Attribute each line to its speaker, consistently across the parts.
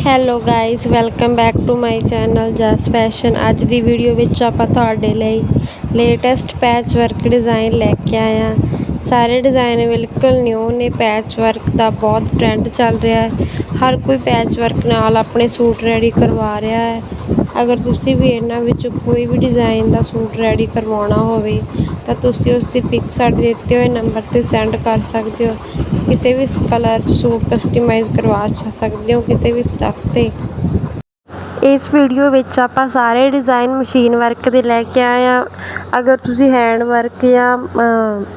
Speaker 1: Hello guys welcome back to my channel Jas fashion ਅੱਜ ਦੀ video ਵਿੱਚ ਆਪਾਂ ਤੁਹਾਡੇ ਲਈ ਲੇਟੈਸਟ ਪੈਚ ਵਰਕ ਡਿਜ਼ਾਈਨ ਲੈ ਕੇ ਆਏ ਹਾਂ। ਸਾਰੇ ਡਿਜ਼ਾਈਨ ਬਿਲਕੁਲ ਨਿਊ ਨੇ ਪੈਚ ਵਰਕ ਦਾ ਬਹੁਤ ਟ੍ਰੈਂਡ ਚੱਲ ਰਿਹਾ ਹੈ। ਹਰ ਕੋਈ ਪੈਚ ਵਰਕ ਨਾਲ ਆਪਣੇ ਸੂਟ ਰੈਡੀ ਕਰਵਾ ਰਿਹਾ ਹੈ। ਅਗਰ ਤੁਸੀਂ ਵੀ ਇਹਨਾਂ ਵਿੱਚੋਂ ਕੋਈ ਵੀ ਡਿਜ਼ਾਈਨ ਦਾ ਸੂਟ ਰੈਡੀ ਕਰਵਾਉਣਾ ਹੋਵੇ, ਤਾਂ ਤੁਸੀਂ ਉਸ ਦੀ ਪਿਕ ਸਾਡੇ ਦਿੱਤੇ ਹੋਏ ਨੰਬਰ ਤੇ ਸੈਂਡ ਕਰ ਸਕਦੇ ਹੋ। ਕਿਸੇ ਵੀ ਕਲਰ 'ਚ ਸੂਟ ਕਸਟਮਾਈਜ਼ ਕਰਵਾ ਸਕਦੇ ਹੋ ਕਿਸੇ ਵੀ ਸਟੱਫ ਤੇ। ਇਸ ਵੀਡੀਓ ਵਿੱਚ ਆਪਾਂ ਸਾਰੇ ਡਿਜ਼ਾਈਨ ਮਸ਼ੀਨ ਵਰਕ ਦੇ ਲੈ ਕੇ ਆਏ ਆ ਅਗਰ ਤੁਸੀਂ ਹੈਂਡ ਵਰਕ ਜਾਂ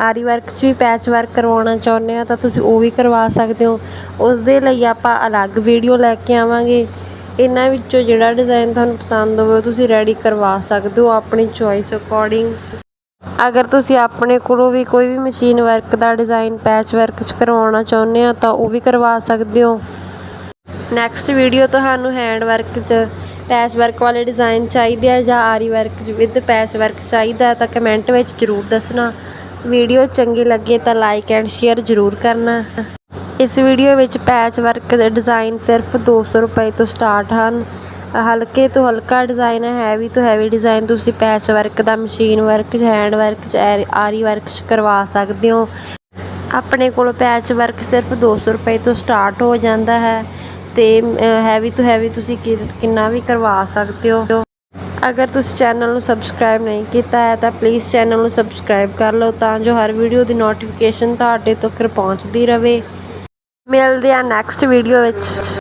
Speaker 1: ਆਰੀ ਵਰਕ 'ਚ ਵੀ ਪੈਚ ਵਰਕ ਕਰਵਾਉਣਾ ਚਾਹੁੰਦੇ ਆ ਤਾਂ ਤੁਸੀਂ ਉਹ ਵੀ ਕਰਵਾ ਸਕਦੇ ਹੋ। ਉਸ ਦੇ ਲਈ ਆਪਾਂ ਅਲੱਗ ਵੀਡੀਓ ਲੈ ਕੇ ਆਵਾਂਗੇ। ਇਹਨਾਂ ਵਿੱਚੋਂ ਜਿਹੜਾ ਡਿਜ਼ਾਈਨ ਤੁਹਾਨੂੰ ਪਸੰਦ ਹੋਵੇ, ਉਹ ਤੁਸੀਂ ਰੈਡੀ ਕਰਵਾ ਸਕਦੇ ਹੋ ਆਪਣੀ ਚੋਇਸ ਅਕੋਰਡਿੰਗ ਅਗਰ ਤੁਸੀਂ ਆਪਣੇ ਕੋਲੋਂ ਵੀ ਕੋਈ ਵੀ ਮਸ਼ੀਨ ਵਰਕ ਦਾ ਡਿਜ਼ਾਈਨ ਪੈਚ ਵਰਕ 'ਚ ਕਰਵਾਉਣਾ ਚਾਹੁੰਦੇ ਆ ਤਾਂ ਉਹ ਵੀ ਕਰਵਾ ਸਕਦੇ ਹੋ। ਨੈਕਸਟ ਵੀਡੀਓ ਤੁਹਾਨੂੰ ਹੈਂਡ ਵਰਕ 'ਚ ਪੈਚ ਵਰਕ ਵਾਲੇ ਡਿਜ਼ਾਈਨ ਚਾਹੀਦੇ ਆ ਜਾਂ ਆਰੀ ਵਰਕ 'ਚ ਵਿਦ ਪੈਚ ਵਰਕ ਚਾਹੀਦਾ ਤਾਂ ਕਮੈਂਟ ਵਿੱਚ ਜ਼ਰੂਰ ਦੱਸਣਾ। ਵੀਡੀਓ ਚੰਗੀ ਲੱਗੇ ਤਾਂ ਲਾਈਕ ਐਂਡ ਸ਼ੇਅਰ ਜ਼ਰੂਰ ਕਰਨਾ। ਇਸ ਵੀਡੀਓ ਵਿੱਚ ਪੈਚ ਵਰਕ ਦੇ ਡਿਜ਼ਾਈਨ ਸਿਰਫ 200 ਰੁਪਏ ਤੋਂ ਸਟਾਰਟ ਹਨ। ਹਲਕੇ ਤੋਂ ਹਲਕਾ ਡਿਜ਼ਾਈਨ ਹੈਵੀ ਤੋਂ ਹੈਵੀ ਡਿਜ਼ਾਈਨ ਤੁਸੀਂ ਪੈਚ ਵਰਕ ਦਾ ਮਸ਼ੀਨ ਵਰਕ 'ਚ ਹੈਂਡ ਵਰਕ 'ਚ ਐਰੀ- ਆਰੀ ਵਰਕ 'ਚ ਕਰਵਾ ਸਕਦੇ ਹੋ। ਆਪਣੇ ਕੋਲ ਪੈਚ ਵਰਕ ਸਿਰਫ 200 ਰੁਪਏ ਤੋਂ ਸਟਾਰਟ ਹੋ ਜਾਂਦਾ ਹੈ ਤੇ ਹੈਵੀ ਤੋਂ ਹੈਵੀ ਤੁਸੀਂ ਕਿ- ਕਿੰਨਾ ਵੀ ਕਰਵਾ ਸਕਦੇ ਹੋ। ਅਗਰ ਤੁਸੀਂ ਚੈਨਲ ਨੂੰ ਸਬਸਕ੍ਰਾਈਬ ਨਹੀਂ ਕੀਤਾ ਹੈ ਤਾਂ ਪਲੀਜ਼ ਚੈਨਲ ਨੂੰ ਸਬਸਕ੍ਰਾਈਬ ਕਰ ਲਓ ਤਾਂ ਜੋ ਹਰ ਵੀਡੀਓ ਦੀ ਨੋਟੀਫਿਕੇਸ਼ਨ ਤੁਹਾਡੇ ਤੱਕ ਪਹੁੰਚਦੀ ਰਹੇ। ਮਿਲਦੇ ਆ ਨੈਕਸਟ ਵੀਡੀਓ ਵਿੱਚ।